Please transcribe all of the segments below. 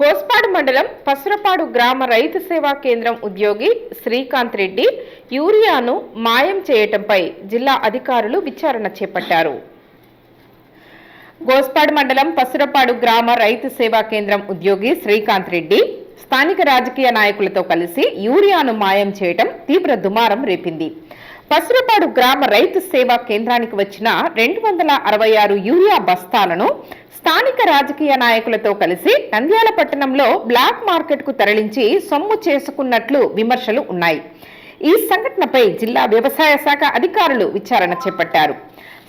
గోస్పాడు మండలం పసురపాడు గ్రామ రైతు సేవా కేంద్రం ఉద్యోగి శ్రీకాంత్ రెడ్డి యూరియాను మాయం చేయటంపై జిల్లా అధికారులు విచారణ చేపట్టారు. గోస్పాడు మండలం పసురపాడు గ్రామ రైతు సేవా కేంద్రం ఉద్యోగి శ్రీకాంత్ రెడ్డి స్థానిక రాజకీయ నాయకులతో కలిసి యూరియాను మాయం చేయటం తీవ్ర దుమారం రేపింది. పసురపాడు గ్రామ రైతు సేవా కేంద్రానికి వచ్చిన రెండు వందల అరవై ఆరు యూరియా బస్తాలను స్థానిక రాజకీయ నాయకులతో కలిసి నంద్యాల పట్టణంలో బ్లాక్ మార్కెట్కు తరలించి సొమ్ము చేసుకున్నట్లు విమర్శలు ఉన్నాయి. ఈ సంఘటనపై జిల్లా వ్యవసాయ శాఖ అధికారులు విచారణ చేపట్టారు.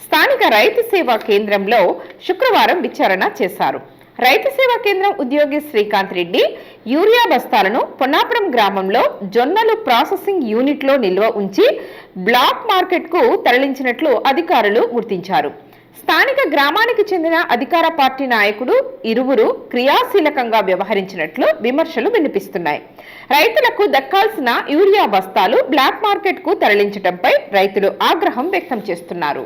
స్థానిక రైతు సేవా కేంద్రంలో శుక్రవారం విచారణ చేశారు. రైతు సేవా కేంద్రం ఉద్యోగి శ్రీకాంత్ రెడ్డి యూరియా బస్తాలను పొన్నాపురం గ్రామంలో జొన్నలు ప్రాసెసింగ్ యూనిట్లో నిల్వ ఉంచి బ్లాక్ మార్కెట్కు తరలించినట్లు అధికారులు గుర్తించారు. స్థానిక గ్రామానికి చెందిన అధికార పార్టీ నాయకుడు ఇరువురు క్రియాశీలకంగా వ్యవహరించినట్లు విమర్శలు వినిపిస్తున్నాయి. రైతులకు దక్కాల్సిన యూరియా బస్తాలు బ్లాక్ మార్కెట్కు తరలించడంపై రైతులు ఆగ్రహం వ్యక్తం చేస్తున్నారు.